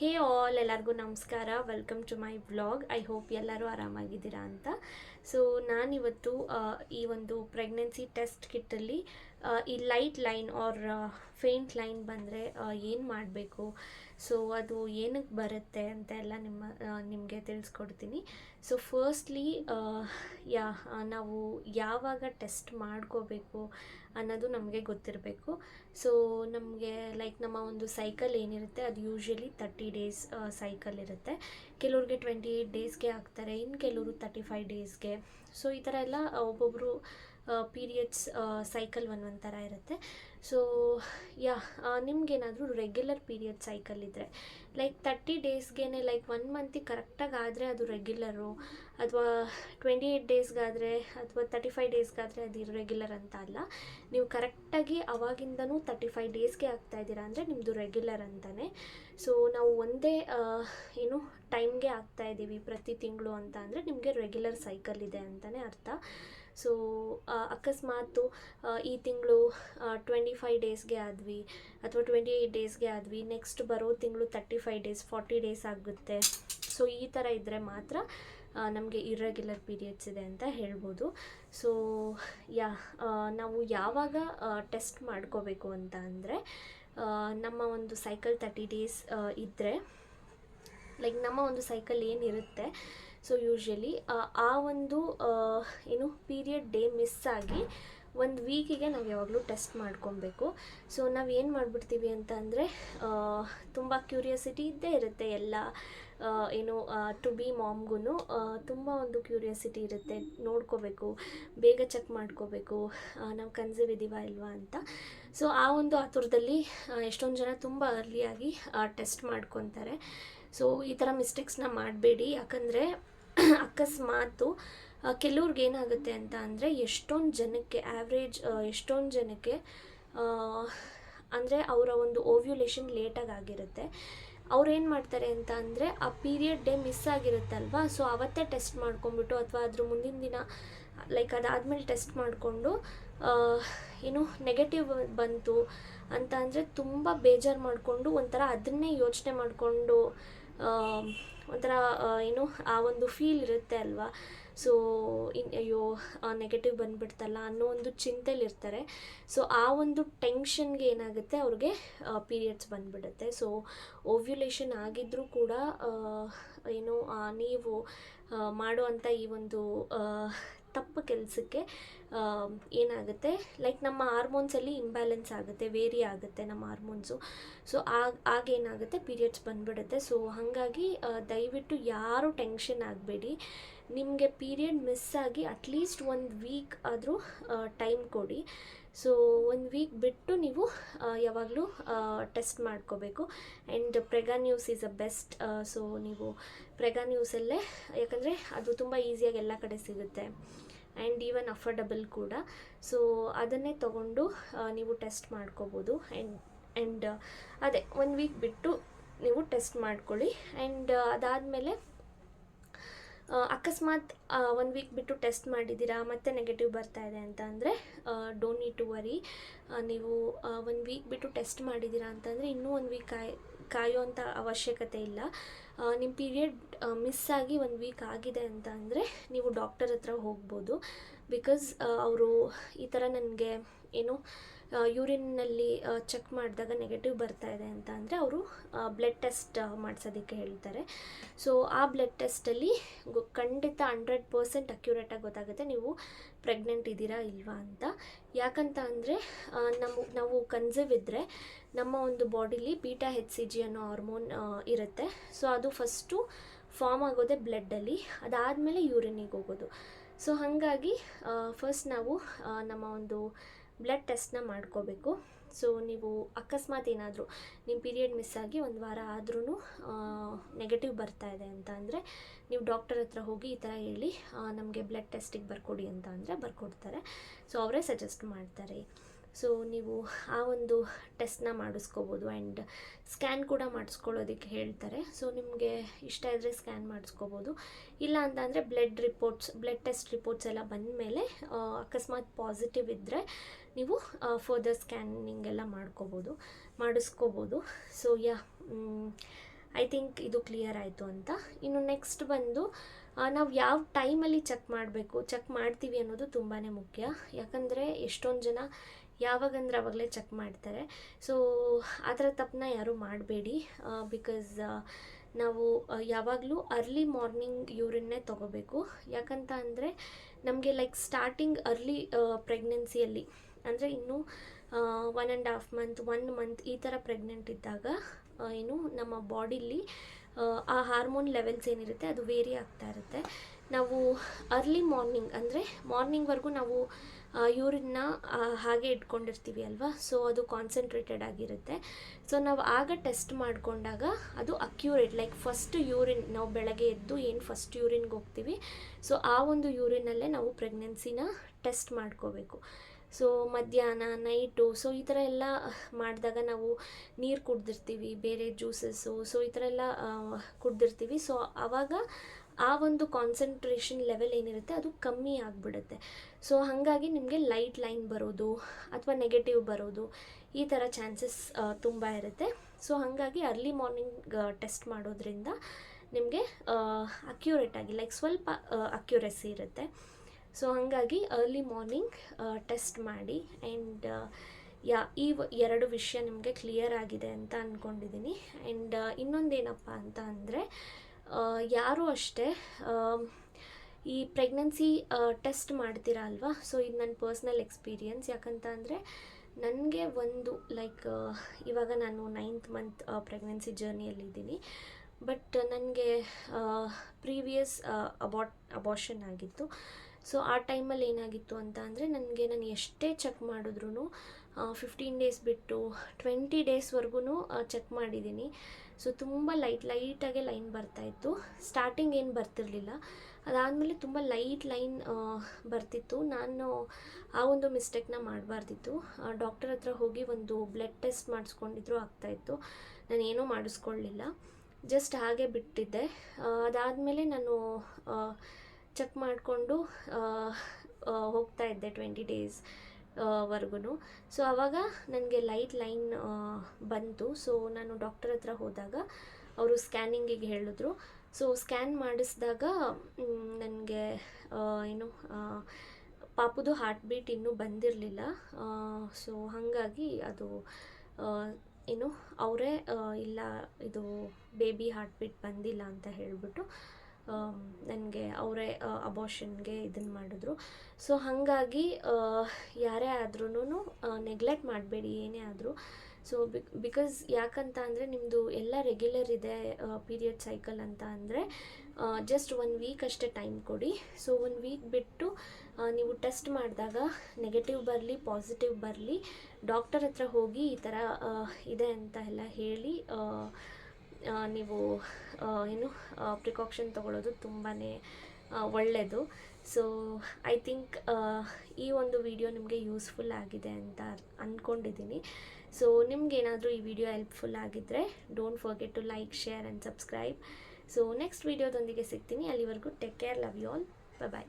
ಹೇ all ಎಲ್ಲರಿಗೂ ನಮಸ್ಕಾರ. Welcome to my vlog I hope ಎಲ್ಲರೂ ಆರಾಮಾಗಿದ್ದೀರಾ ಅಂತ. ಸೊ ನಾನಿವತ್ತು ಈ ಒಂದು ಪ್ರೆಗ್ನೆನ್ಸಿ ಟೆಸ್ಟ್ ಕಿಟ್ಟಲ್ಲಿ ಈ light line or faint line ಬಂದರೆ ಏನು ಮಾಡಬೇಕು? ಸೊ ಅದು ಏನಕ್ಕೆ ಬರುತ್ತೆ ಅಂತ ಎಲ್ಲ ನಿಮ್ಮ ನಿಮಗೆ ತಿಳಿಸ್ಕೊಡ್ತೀನಿ. ಸೊ ಫಸ್ಟ್ಲಿ ಯಾ ನಾವು ಯಾವಾಗ ಟೆಸ್ಟ್ ಮಾಡ್ಕೋಬೇಕು ಅನ್ನೋದು ನಮಗೆ ಗೊತ್ತಿರಬೇಕು. ಸೊ ನಮಗೆ ಲೈಕ್ ನಮ್ಮ ಒಂದು ಸೈಕಲ್ ಏನಿರುತ್ತೆ, ಅದು ಯೂಶ್ವಲಿ ತರ್ಟಿ ಡೇಸ್ ಸೈಕಲ್ ಇರುತ್ತೆ. ಕೆಲವ್ರಿಗೆ ಟ್ವೆಂಟಿ ಏಯ್ಟ್ ಡೇಸ್ಗೆ ಹಾಕ್ತಾರೆ ಇನ್ನು ಕೆಲವರು ತರ್ಟಿ ಫೈವ್ ಡೇಸ್ಗೆ ಸೊ ಈ ಥರ ಎಲ್ಲ ಒಬ್ಬೊಬ್ಬರು ಪೀರಿಯಡ್ಸ್ ಸೈಕಲ್ ಒಂದೊಂದು ಥರ ಇರುತ್ತೆ. ಸೊ ಯಾ ನಿಮ್ಗೇನಾದರೂ ರೆಗ್ಯುಲರ್ ಪೀರಿಯಡ್ ಸೈಕಲ್ ಇದ್ದರೆ ಲೈಕ್ ತರ್ಟಿ ಡೇಸ್ಗೆ ಲೈಕ್ ಒನ್ ಮಂತಿಗೆ ಕರೆಕ್ಟಾಗಿ ಆದರೆ ಅದು ರೆಗ್ಯುಲರು ಅಥವಾ ಟ್ವೆಂಟಿ ಏಯ್ಟ್ ಡೇಸ್ಗಾದರೆ ಅಥವಾ ತರ್ಟಿ ಫೈವ್ ಡೇಸ್ಗಾದರೆ ಅದು ಇರ್ರೆಗ್ಯುಲರ್ ಅಂತ ಅಲ್ಲ. ನೀವು ಕರೆಕ್ಟಾಗಿ ಅವಾಗಿಂದನೂ ತರ್ಟಿ ಫೈವ್ ಡೇಸ್ಗೆ ಆಗ್ತಾ ಇದ್ದೀರಾ ಅಂದರೆ ನಿಮ್ಮದು ರೆಗ್ಯುಲರ್ ಅಂತಲೇ ಸೊ ನಾವು ಒಂದೇ ಏನು ಟೈಮ್ಗೆ ಆಗ್ತಾ ಇದ್ದೀವಿ ಪ್ರತಿ ತಿಂಗಳು ಅಂತ ಅಂದರೆ ನಿಮಗೆ ರೆಗ್ಯುಲರ್ ಸೈಕಲ್ ಇದೆ ಅಂತಲೇ ಅರ್ಥ. ಸೊ ಅಕಸ್ಮಾತು ಈ ತಿಂಗಳು ಟ್ವೆಂಟಿ ಫೈವ್ ಡೇಸ್ಗೆ ಆದ್ವಿ ಅಥವಾ ಟ್ವೆಂಟಿ ಏಯ್ಟ್ ಡೇಸ್ಗೆ ಆದ್ವಿ ನೆಕ್ಸ್ಟ್ ಬರೋ ತಿಂಗಳು thirty five days forty days ಆಗುತ್ತೆ. ಸೊ ಈ ಥರ ಇದ್ದರೆ ಮಾತ್ರ ನಮಗೆ ಇರ್ರೆಗ್ಯುಲರ್ ಪೀರಿಯಡ್ಸ್ ಇದೆ ಅಂತ ಹೇಳ್ಬೋದು. ಸೊ ಯಾ ನಾವು ಯಾವಾಗ ಟೆಸ್ಟ್ ಮಾಡ್ಕೋಬೇಕು ಅಂತ ಅಂದರೆ ನಮ್ಮ ಒಂದು ಸೈಕಲ್ ತರ್ಟಿ ಡೇಸ್ ಇದ್ದರೆ ಲೈಕ್ ನಮ್ಮ ಒಂದು ಸೈಕಲ್ ಏನಿರುತ್ತೆ. ಸೊ ಯೂಶ್ವಲಿ ಆ ಒಂದು ಏನು ಪೀರಿಯಡ್ ಡೇ ಮಿಸ್ ಆಗಿ ಒಂದು ವೀಕಿಗೆ ನಾವು ಯಾವಾಗಲೂ ಟೆಸ್ಟ್ ಮಾಡ್ಕೊಬೇಕು. ಸೊ ನಾವು ಏನು ಮಾಡಿಬಿಡ್ತೀವಿ ಅಂತ ಅಂದರೆ ತುಂಬ ಕ್ಯೂರಿಯಾಸಿಟಿ ಇದ್ದೇ ಇರುತ್ತೆ ಎಲ್ಲ ಏನು ಟು ಬಿ ಮಾಮ್ಗೂ ತುಂಬ ಒಂದು ಕ್ಯೂರಿಯಾಸಿಟಿ ಇರುತ್ತೆ. ನೋಡ್ಕೋಬೇಕು, ಬೇಗ ಚೆಕ್ ಮಾಡ್ಕೋಬೇಕು ನಾವು ಕನ್ಸೀವ್ ಇದೀವಾ ಇಲ್ವಾ ಅಂತ. ಸೊ ಆ ಒಂದು ಆತುರದಲ್ಲಿ ಎಷ್ಟೊಂದು ಜನ ತುಂಬ ಅರ್ಲಿಯಾಗಿ ಟೆಸ್ಟ್ ಮಾಡ್ಕೊತಾರೆ. ಸೊ ಈ ಥರ ಮಿಸ್ಟೇಕ್ಸ್ನ ಮಾಡಬೇಡಿ. ಯಾಕಂದರೆ ಅಕಸ್ಮಾತು ಕೆಲವ್ರಿಗೆ ಏನಾಗುತ್ತೆ ಅಂತ ಅಂದರೆ ಎಷ್ಟೊಂದು ಜನಕ್ಕೆ ಆ್ಯಾವ್ರೇಜ್ ಎಷ್ಟೊಂದು ಜನಕ್ಕೆ ಅಂದರೆ ಅವರ ಒಂದು ಓವ್ಯುಲೇಷನ್ ಲೇಟಾಗಿ ಆಗಿರುತ್ತೆ. ಅವ್ರು ಏನು ಮಾಡ್ತಾರೆ ಅಂತ ಅಂದರೆ ಆ ಪೀರಿಯಡ್ ಡೇ ಮಿಸ್ ಆಗಿರುತ್ತಲ್ವಾ? ಸೊ ಅವತ್ತೇ ಟೆಸ್ಟ್ ಮಾಡ್ಕೊಂಬಿಟ್ಟು ಅಥವಾ ಅದ್ರ ಮುಂದಿನ ದಿನ ಲೈಕ್ ಅದಾದಮೇಲೆ ಟೆಸ್ಟ್ ಮಾಡಿಕೊಂಡು ಏನು ನೆಗೆಟಿವ್ ಬಂತು ಅಂತ ಅಂದರೆ ತುಂಬ ಬೇಜಾರು ಮಾಡಿಕೊಂಡು ಒಂಥರ ಅದನ್ನೇ ಯೋಚನೆ ಮಾಡಿಕೊಂಡು ಒಂಥರ ಏನು ಆ ಒಂದು ಫೀಲ್ ಇರುತ್ತೆ ಅಲ್ವಾ? ಸೊ ಇನ್, ಅಯ್ಯೋ ನೆಗೆಟಿವ್ ಬಂದುಬಿಡ್ತಲ್ಲ ಅನ್ನೋ ಒಂದು ಚಿಂತೆಲಿರ್ತಾರೆ ಸೊ ಆ ಒಂದು ಟೆನ್ಷನ್ಗೆ ಏನಾಗುತ್ತೆ? ಅವ್ರಿಗೆ ಪೀರಿಯಡ್ಸ್ ಬಂದುಬಿಡುತ್ತೆ. ಸೊ ಓವ್ಯುಲೇಷನ್ ಆಗಿದ್ದರೂ ಕೂಡ ಏನು ನೀವು ಮಾಡುವಂಥ ಈ ಒಂದು ತಪ್ಪು ಕೆಲಸಕ್ಕೆ ಏನಾಗುತ್ತೆ? ಲೈಕ್ ನಮ್ಮ ಹಾರ್ಮೋನ್ಸಲ್ಲಿ ಇಂಬ್ಯಾಲೆನ್ಸ್ ಆಗುತ್ತೆ ವೇರಿ ಆಗುತ್ತೆ ನಮ್ಮ ಹಾರ್ಮೋನ್ಸು ಸೊ ಆಗ, ಆಗೇನಾಗುತ್ತೆ? ಪೀರಿಯಡ್ಸ್ ಬಂದ್ಬಿಡುತ್ತೆ. ಸೊ ಹಾಗಾಗಿ ದಯವಿಟ್ಟು ಯಾರು ಟೆನ್ಷನ್ ಆಗಬೇಡಿ. ನಿಮಗೆ ಪೀರಿಯಡ್ ಮಿಸ್ ಆಗಿ ಅಟ್ಲೀಸ್ಟ್ ಒಂದು ವೀಕ್ ಆದರೂ ಟೈಮ್ ಕೊಡಿ. ಸೊ ಒಂದು ವೀಕ್ ಬಿಟ್ಟು ನೀವು ಯಾವಾಗಲೂ ಟೆಸ್ಟ್ ಮಾಡ್ಕೋಬೇಕು. And Prega News is a best so ನೀವು ಪ್ರೆಗಾ ನ್ಯೂಸಲ್ಲೇ ಯಾಕಂದರೆ ಅದು ತುಂಬ ಈಸಿಯಾಗಿ ಎಲ್ಲ ಕಡೆ ಸಿಗುತ್ತೆ. ಆ್ಯಂಡ್ ಈವನ್ ಅಫೋರ್ಡಬಲ್ ಕೂಡ. ಸೊ ಅದನ್ನೇ ತಗೊಂಡು ನೀವು ಟೆಸ್ಟ್ ಮಾಡ್ಕೋಬೋದು. ಆ್ಯಂಡ್ ಆ್ಯಂಡ್ ಅದೇ ಒಂದು ವೀಕ್ ಬಿಟ್ಟು ನೀವು ಟೆಸ್ಟ್ ಮಾಡ್ಕೊಳ್ಳಿ. ಆ್ಯಂಡ್ ಅದಾದಮೇಲೆ ಅಕಸ್ಮಾತ್ ಒನ್ ವೀಕ್ ಬಿಟ್ಟು ಟೆಸ್ಟ್ ಮಾಡಿದ್ದೀರಾ? ಮತ್ತೆ ನೆಗೆಟಿವ್ ಬರ್ತಾ ಇದೆ ಅಂತ ಅಂದರೆ ಡೋಂಟ್ ನೀಡ್ ಟು ವರಿ ನೀವು ಒನ್ ವೀಕ್ ಬಿಟ್ಟು ಟೆಸ್ಟ್ ಮಾಡಿದ್ದೀರಾ ಅಂತಂದರೆ ಇನ್ನೂ ಒಂದು ವೀಕ್ ಕಾಯ್ ಕಾಯೋಂಥ ಅವಶ್ಯಕತೆ ಇಲ್ಲ. ನಿಮ್ಮ ಪೀರಿಯಡ್ ಮಿಸ್ ಆಗಿ ಒಂದು ವೀಕ್ ಆಗಿದೆ ಅಂತ ಅಂದರೆ ನೀವು ಡಾಕ್ಟರ್ ಹತ್ರ ಹೋಗ್ಬೋದು. ಬಿಕಾಸ್ ಅವರು ಈ ಥರ ನನಗೆ, ಏನು ಯೂರಿನ್ನಲ್ಲಿ ಚೆಕ್ ಮಾಡಿದಾಗ ನೆಗೆಟಿವ್ ಬರ್ತಾ ಇದೆ ಅಂತ ಅಂದರೆ ಅವರು ಬ್ಲಡ್ ಟೆಸ್ಟ್ ಮಾಡಿಸೋದಕ್ಕೆ ಹೇಳ್ತಾರೆ. ಸೊ ಆ ಬ್ಲಡ್ ಟೆಸ್ಟಲ್ಲಿ ಖಂಡಿತ ಹಂಡ್ರೆಡ್ ಪರ್ಸೆಂಟ್ ಅಕ್ಯುರೇಟಾಗಿ ಗೊತ್ತಾಗುತ್ತೆ ನೀವು ಪ್ರೆಗ್ನೆಂಟ್ ಇದ್ದೀರಾ ಇಲ್ವಾ ಅಂತ. ಯಾಕಂತ ಅಂದರೆ ನಮ್ಮ ನಾವು ಕನ್ಸರ್ವ್ ಇದ್ದರೆ ನಮ್ಮ ಒಂದು ಬಾಡಿಲಿ ಬೀಟಾ ಹೆಚ್ ಸಿ ಜಿ ಅನ್ನೋ ಹಾರ್ಮೋನ್ ಇರುತ್ತೆ. ಸೊ ಅದು ಫಸ್ಟು ಫಾರ್ಮ್ ಆಗೋದೆ ಬ್ಲಡ್ಡಲ್ಲಿ ಅದಾದಮೇಲೆ ಯೂರಿನಿಗೆ ಹೋಗೋದು. ಸೊ ಹಾಗಾಗಿ ಫಸ್ಟ್ ನಾವು ನಮ್ಮ ಒಂದು ಬ್ಲಡ್ ಟೆಸ್ಟ್ನ ಮಾಡ್ಕೋಬೇಕು. ಸೊ ನೀವು ಅಕಸ್ಮಾತ್ ಏನಾದರೂ ನಿಮ್ಮ ಪೀರಿಯಡ್ ಮಿಸ್ ಆಗಿ ಒಂದು ವಾರ ಆದ್ರೂ ನೆಗೆಟಿವ್ ಬರ್ತಾ ಇದೆ ಅಂತ ಅಂದರೆ ನೀವು ಡಾಕ್ಟರ್ ಹತ್ರ ಹೋಗಿ ಈ ಥರ ಹೇಳಿ ನಮಗೆ ಬ್ಲಡ್ ಟೆಸ್ಟಿಗೆ ಬರ್ಕೊಡಿ ಅಂತ ಅಂದರೆ ಬರ್ಕೊಡ್ತಾರೆ. ಸೊ ಅವರೇ ಸಜೆಸ್ಟ್ ಮಾಡ್ತಾರೆ. ಸೊ ನೀವು ಆ ಒಂದು ಟೆಸ್ಟ್ನ ಮಾಡಿಸ್ಕೋಬೋದು ಆ್ಯಂಡ್ ಸ್ಕ್ಯಾನ್ ಕೂಡ ಮಾಡಿಸ್ಕೊಳ್ಳೋದಕ್ಕೆ ಹೇಳ್ತಾರೆ. ಸೊ ನಿಮಗೆ ಇಷ್ಟ ಇದ್ದರೆ ಸ್ಕ್ಯಾನ್ ಮಾಡಿಸ್ಕೋಬೋದು. ಇಲ್ಲ ಅಂತ ಅಂದರೆ blood reports blood test reports ಎಲ್ಲ ಬಂದಮೇಲೆ ಅಕಸ್ಮಾತ್ ಪಾಸಿಟಿವ್ ಇದ್ದರೆ ನೀವು ಫರ್ದರ್ ಸ್ಕ್ಯಾನಿಂಗ್ ಎಲ್ಲ ಮಾಡ್ಕೋಬೋದು, ಮಾಡಿಸ್ಕೋಬೋದು. ಸೊ ಯಾ ಐ ಥಿಂಕ್ ಇದು ಕ್ಲಿಯರ್ ಆಯಿತು ಅಂತ. ಇನ್ನು ನೆಕ್ಸ್ಟ್ ಬಂದು ನಾವು ಯಾವ ಟೈಮಲ್ಲಿ ಚೆಕ್ ಮಾಡಬೇಕು ಚೆಕ್ ಮಾಡ್ತೀವಿ ಅನ್ನೋದು ತುಂಬಾ ಮುಖ್ಯ. ಯಾಕಂದರೆ ಎಷ್ಟೊಂದು ಜನ ಯಾವಾಗಂದ್ರೆ ಅವಾಗಲೇ ಚೆಕ್ ಮಾಡ್ತಾರೆ. ಸೊ ಆ ಥರ ತಪ್ಪನ್ನ ಯಾರೂ ಮಾಡಬೇಡಿ. ಬಿಕಾಸ್ ನಾವು ಯಾವಾಗಲೂ ಅರ್ಲಿ ಮಾರ್ನಿಂಗ್ ಯೂರಿನ್ನೇ ತೊಗೋಬೇಕು. ಯಾಕಂತ ಅಂದರೆ ನಮಗೆ ಲೈಕ್ ಸ್ಟಾರ್ಟಿಂಗ್ ಅರ್ಲಿ ಪ್ರೆಗ್ನೆನ್ಸಿಯಲ್ಲಿ ಅಂದರೆ ಇನ್ನೂ one and half month one month ಈ ಥರ ಪ್ರೆಗ್ನೆಂಟ್ ಇದ್ದಾಗ ಏನು ನಮ್ಮ ಬಾಡಿಲಿ ಆ ಹಾರ್ಮೋನ್ ಲೆವೆಲ್ಸ್ ಏನಿರುತ್ತೆ ಅದು ವೇರಿ ಆಗ್ತಾ ಇರುತ್ತೆ. ನಾವು ಅರ್ಲಿ ಮಾರ್ನಿಂಗ್ ಅಂದರೆ ಮಾರ್ನಿಂಗ್ವರೆಗೂ ನಾವು ಯೂರಿನ್ನ ಹಾಗೆ ಇಟ್ಕೊಂಡಿರ್ತೀವಿ ಅಲ್ವಾ? ಸೊ ಅದು ಕಾನ್ಸಂಟ್ರೇಟೆಡ್ ಆಗಿರುತ್ತೆ. ಸೊ ನಾವು ಆಗ ಟೆಸ್ಟ್ ಮಾಡಿಕೊಂಡಾಗ ಅದು ಅಕ್ಯೂರೇಟ್ ಲೈಕ್ ಫಸ್ಟ್ ಯೂರಿನ್ ನಾವು ಬೆಳಗ್ಗೆ ಎದ್ದು ಏನು ಫಸ್ಟ್ ಯೂರಿನ್ಗೆ ಹೋಗ್ತೀವಿ ಸೊ ಆ ಒಂದು ಯೂರಿನಲ್ಲೇ ನಾವು ಪ್ರೆಗ್ನೆನ್ಸಿನ ಟೆಸ್ಟ್ ಮಾಡ್ಕೋಬೇಕು. ಸೊ ಮಧ್ಯಾಹ್ನ ನೈಟು ಸೊ ಈ ಥರ ಎಲ್ಲ ಮಾಡಿದಾಗ ನಾವು ನೀರು ಕುಡ್ದಿರ್ತೀವಿ, ಬೇರೆ ಜ್ಯೂಸಸ್ಸು ಸೊ ಈ ಥರ ಎಲ್ಲ ಕುಡ್ದಿರ್ತೀವಿ. ಸೊ ಆವಾಗ ಆ ಒಂದು ಕಾನ್ಸಂಟ್ರೇಷನ್ ಲೆವೆಲ್ ಏನಿರುತ್ತೆ ಅದು ಕಮ್ಮಿ ಆಗಿಬಿಡುತ್ತೆ. ಸೊ ಹಾಗಾಗಿ ನಿಮಗೆ ಲೈಟ್ ಲೈನ್ ಬರೋದು ಅಥವಾ ನೆಗೆಟಿವ್ ಬರೋದು ಈ ಥರ ಚಾನ್ಸಸ್ ತುಂಬ ಇರುತ್ತೆ. ಸೊ ಹಾಗಾಗಿ ಅರ್ಲಿ ಮಾರ್ನಿಂಗ್ ಟೆಸ್ಟ್ ಮಾಡೋದ್ರಿಂದ ನಿಮಗೆ ಅಕ್ಯುರೇಟ್ ಆಗಿ ಲೈಕ್ ಸ್ವಲ್ಪ ಅಕ್ಯುರೆಸಿ ಇರುತ್ತೆ. ಸೊ ಹಾಗಾಗಿ ಅರ್ಲಿ ಮಾರ್ನಿಂಗ್ ಟೆಸ್ಟ್ ಮಾಡಿ ಆ್ಯಂಡ್ ಯಾ, ಈ ಎರಡು ವಿಷಯ ನಿಮಗೆ ಕ್ಲಿಯರ್ ಆಗಿದೆ ಅಂತ ಅಂದ್ಕೊಂಡಿದ್ದೀನಿ ಆ್ಯಂಡ್ ಇನ್ನೊಂದೇನಪ್ಪ ಅಂತ ಅಂದರೆ ಯಾರೂ ಅಷ್ಟೇ ಈ ಪ್ರೆಗ್ನೆನ್ಸಿ ಟೆಸ್ಟ್ ಮಾಡ್ತೀರಾ ಅಲ್ವಾ? ಸೊ ಇದು ನನ್ನ ಪರ್ಸ್ನಲ್ ಎಕ್ಸ್ಪೀರಿಯನ್ಸ್ ಯಾಕಂತ ಅಂದರೆ, ನನಗೆ ಒಂದು ಲೈಕ್ ಇವಾಗ ನಾನು ನೈನ್ತ್ ಮಂತ್ ಪ್ರೆಗ್ನೆನ್ಸಿ ಜರ್ನಿಯಲ್ಲಿದ್ದೀನಿ ಬಟ್ ನನಗೆ ಪ್ರೀವಿಯಸ್ ಅಬಾಟ್ ಅಬಾಷನ್ ಆಗಿತ್ತು. ಸೊ ಆ ಟೈಮಲ್ಲಿ ಏನಾಗಿತ್ತು ಅಂತ ಅಂದರೆ, ನನಗೆ ನಾನು ಎಷ್ಟೇ ಚೆಕ್ ಮಾಡಿದ್ರೂ ಫಿಫ್ಟೀನ್ ಡೇಸ್ ಬಿಟ್ಟು ಟ್ವೆಂಟಿ ಡೇಸ್ವರೆಗೂ ಚೆಕ್ ಮಾಡಿದ್ದೀನಿ ಸೊ ತುಂಬ ಲೈಟ್ ಲೈಟಾಗೆ ಲೈನ್ ಬರ್ತಾಯಿತ್ತು ಸ್ಟಾರ್ಟಿಂಗ್ ಏನು ಬರ್ತಿರಲಿಲ್ಲ. ಅದಾದಮೇಲೆ ತುಂಬ ಲೈಟ್ ಲೈನ್ ಬರ್ತಿತ್ತು. ನಾನು ಆ ಒಂದು ಮಿಸ್ಟೇಕ್ನ ಮಾಡಬಾರ್ದಿತ್ತು. ಡಾಕ್ಟರ್ ಹತ್ರ ಹೋಗಿ ಒಂದು ಬ್ಲಡ್ ಟೆಸ್ಟ್ ಮಾಡಿಸ್ಕೊಂಡಿದ್ರು ಆಗ್ತಾಯಿತ್ತು ನಾನು ಏನೂ ಮಾಡಿಸ್ಕೊಳ್ಳಿಲ್ಲ ಜಸ್ಟ್ ಹಾಗೆ ಬಿಟ್ಟಿದ್ದೆ. ಅದಾದಮೇಲೆ ನಾನು ಚೆಕ್ ಮಾಡಿಕೊಂಡು ಹೋಗ್ತಾ ಇದ್ದೆ ಟ್ವೆಂಟಿ ಡೇಸ್ ವರ್ಗು ಸೊ ಆವಾಗ ನನಗೆ ಲೈಟ್ ಲೈನ್ ಬಂತು. ಸೊ ನಾನು ಡಾಕ್ಟರ್ ಹತ್ರ ಹೋದಾಗ ಅವರು ಸ್ಕ್ಯಾನಿಂಗಿಗೆ ಹೇಳಿದ್ರು. ಸೊ ಸ್ಕ್ಯಾನ್ ಮಾಡಿಸಿದಾಗ ನನಗೆ ಏನು ಪಾಪುದು ಹಾರ್ಟ್ ಬೀಟ್ ಇನ್ನೂ ಬಂದಿರಲಿಲ್ಲ. ಸೊ ಹಾಗಾಗಿ ಅದು ಏನು, ಅವರೇ ಇಲ್ಲ, ಇದು ಬೇಬಿ ಹಾರ್ಟ್ ಬೀಟ್ ಬಂದಿಲ್ಲ ಅಂತ ಹೇಳಿಬಿಟ್ಟು ನನಗೆ ಅವರೇ ಅಬೋಷನ್ಗೆ ಇದನ್ನು ಮಾಡಿದ್ರು. ಸೊ ಹಾಗಾಗಿ ಯಾರೇ ಆದ್ರೂ ನೆಗ್ಲೆಕ್ಟ್ ಮಾಡಬೇಡಿ, ಏನೇ ಆದರೂ. ಸೊ ಬಿಕಾಸ್ ಯಾಕಂತ ಅಂದರೆ ನಿಮ್ಮದು ಎಲ್ಲ ರೆಗ್ಯುಲರ್ ಇದೆ ಪೀರಿಯಡ್ ಸೈಕಲ್ ಅಂತ ಅಂದರೆ ಜಸ್ಟ್ ಒನ್ ವೀಕ್ ಅಷ್ಟೇ ಟೈಮ್ ಕೊಡಿ. ಸೊ ಒನ್ ವೀಕ್ ಬಿಟ್ಟು ನೀವು ಟೆಸ್ಟ್ ಮಾಡಿದಾಗ ನೆಗೆಟಿವ್ ಬರಲಿ ಪಾಸಿಟಿವ್ ಬರಲಿ ಡಾಕ್ಟರ್ ಹತ್ರ ಹೋಗಿ ಈ ಥರ ಇದೆ ಅಂತ ಎಲ್ಲ ಹೇಳಿ ನೀವು ಏನು ಪ್ರಿಕಾಕ್ಷನ್ ತಗೊಳ್ಳೋದು ತುಂಬಾ ಒಳ್ಳೆಯದು ಸೊ ಐ ಥಿಂಕ್ ಈ ಒಂದು ವಿಡಿಯೋ ನಿಮಗೆ ಯೂಸ್ಫುಲ್ ಆಗಿದೆ ಅಂತ ಅಂದ್ಕೊಂಡಿದ್ದೀನಿ ಸೊ ನಿಮ್ಗೇನಾದರೂ ಈ ವಿಡಿಯೋ ಹೆಲ್ಪ್ಫುಲ್ ಆಗಿದ್ದರೆ don't forget to like share and subscribe so next ವಿಡಿಯೋದೊಂದಿಗೆ ಸಿಗ್ತೀನಿ. ಅಲ್ಲಿವರೆಗೂ take care love you all bye